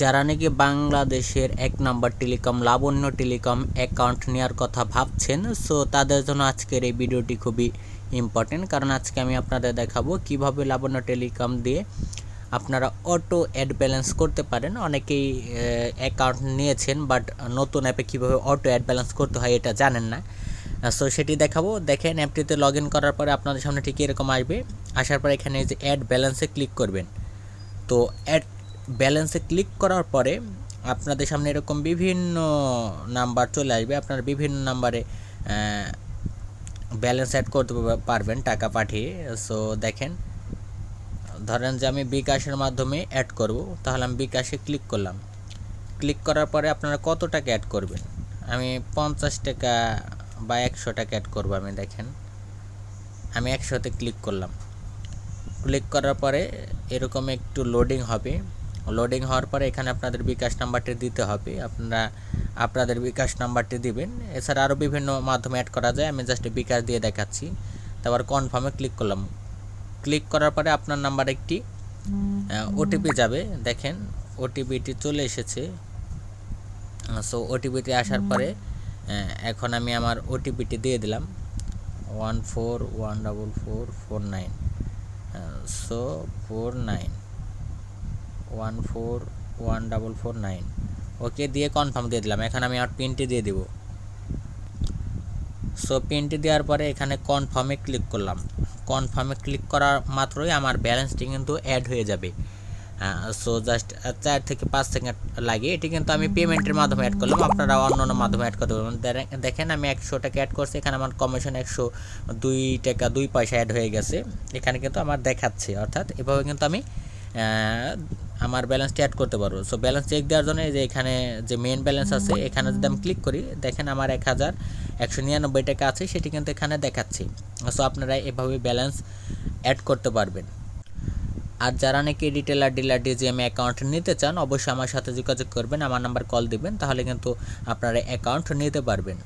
যারা নাকি বাংলাদেশের এক নম্বর টেলিকম, লাবণ্য টেলিকম অ্যাকাউন্ট নেওয়ার কথা ভাবছেন সো তাদের জন্য আজকের এই ভিডিওটি খুবই ইম্পর্টেন্ট কারণ আজকে আমি আপনাদের দেখাবো কীভাবে লাবণ্য টেলিকম দিয়ে আপনারা অটো অ্যাড ব্যালেন্স করতে পারেন। অনেকেই অ্যাকাউন্ট নিয়েছেন বাট নতুন অ্যাপে কীভাবে অটো অ্যাড ব্যালেন্স করতে হয় এটা জানেন না। সো সেটি দেখাবো। দেখেন অ্যাপটিতে লগ করার পরে আপনাদের সামনে ঠিক এরকম আসবে। আসার পরে এখানে যে অ্যাড ব্যালেন্সে ক্লিক করবেন। তো অ্যাড ব্যালেন্সে ক্লিক করার পরে আপনাদের সামনে এরকম বিভিন্ন নাম্বার চলে আসবে। আপনারা বিভিন্ন নাম্বারে ব্যালেন্স অ্যাড করতে পারবেন টাকা পাঠিয়ে। সো দেখেন, ধরেন যে আমি বিকাশের মাধ্যমে অ্যাড করব, তাহলে আমি বিকাশে ক্লিক করলাম। ক্লিক করার পরে আপনারা কত টাকা অ্যাড করবেন? আমি পঞ্চাশ টাকা বা একশো টাকা অ্যাড করব আমি, দেখেন। আমি একশোতে ক্লিক করলাম। ক্লিক করার পরে এরকম একটু লোডিং হবে। লোডিং হওয়ার পরে এখানে আপনাদের বিকাশ নাম্বারটি দিতে হবে। আপনারা, আপনাদের বিকাশ নাম্বারটি দিবেন। এছাড়া আরও বিভিন্ন মাধ্যমে অ্যাড করা যায়। আমি জাস্ট বিকাশ দিয়ে দেখাচ্ছি। তারপর কনফার্মে ক্লিক করলাম। ক্লিক করার পরে আপনার নাম্বার একটি ওটিপি যাবে। দেখেন ওটিপিটি চলে এসেছে। সো ওটিপিটি আসার পরে এখন আমি আমার ওটিপিটি দিয়ে দিলাম। One four one double four four nine so four nine one four one double four nine okay দিয়ে কনফার্ম দিয়ে দিলাম। এখন আমি আমার পিনটি দিয়ে দিব। সো পিনটি দেওয়ার পরে এখানে কনফার্মে ক্লিক করলাম। কনফার্মে ক্লিক করার মাত্রই আমার ব্যালেন্সটি কিন্তু অ্যাড হয়ে যাবে। সো জাস্ট চার থেকে পাঁচ সেকেন্ড লাগে। এটি কিন্তু আমি পেমেন্টের মাধ্যমে অ্যাড করলাম। আপনারা অন্য অন্য মাধ্যমে অ্যাড করতে পারবেন। দেখেন আমি একশো টাকা অ্যাড করছি। এখানে আমার কমিশন একশো দুই টাকা, দুই পয়সা অ্যাড হয়ে গেছে। এখানে কিন্তু আমার দেখাচ্ছে। অর্থাৎ এভাবে কিন্তু আমি আমার ব্যালেন্সটি অ্যাড করতে পারব। সো ব্যালেন্স চেক দেওয়ার জন্য যে এখানে যে মেন ব্যালেন্স আছে, এখানে যদি আমি ক্লিক করি, দেখেন আমার এক হাজার একশো নিরানব্বই টাকা আছে, সেটি কিন্তু এখানে দেখাচ্ছি। সো আপনারা এভাবে ব্যালেন্স অ্যাড করতে পারবেন। আর যারা নাকি রিটেলার ডিলার ডিজিএম অ্যাকাউন্ট নিতে চান, অবশ্যই আমার সাথে যোগাযোগ করবেন, আমার নাম্বার কল দিবেন, তাহলে কিন্তু আপনারা অ্যাকাউন্ট নিতে পারবেন।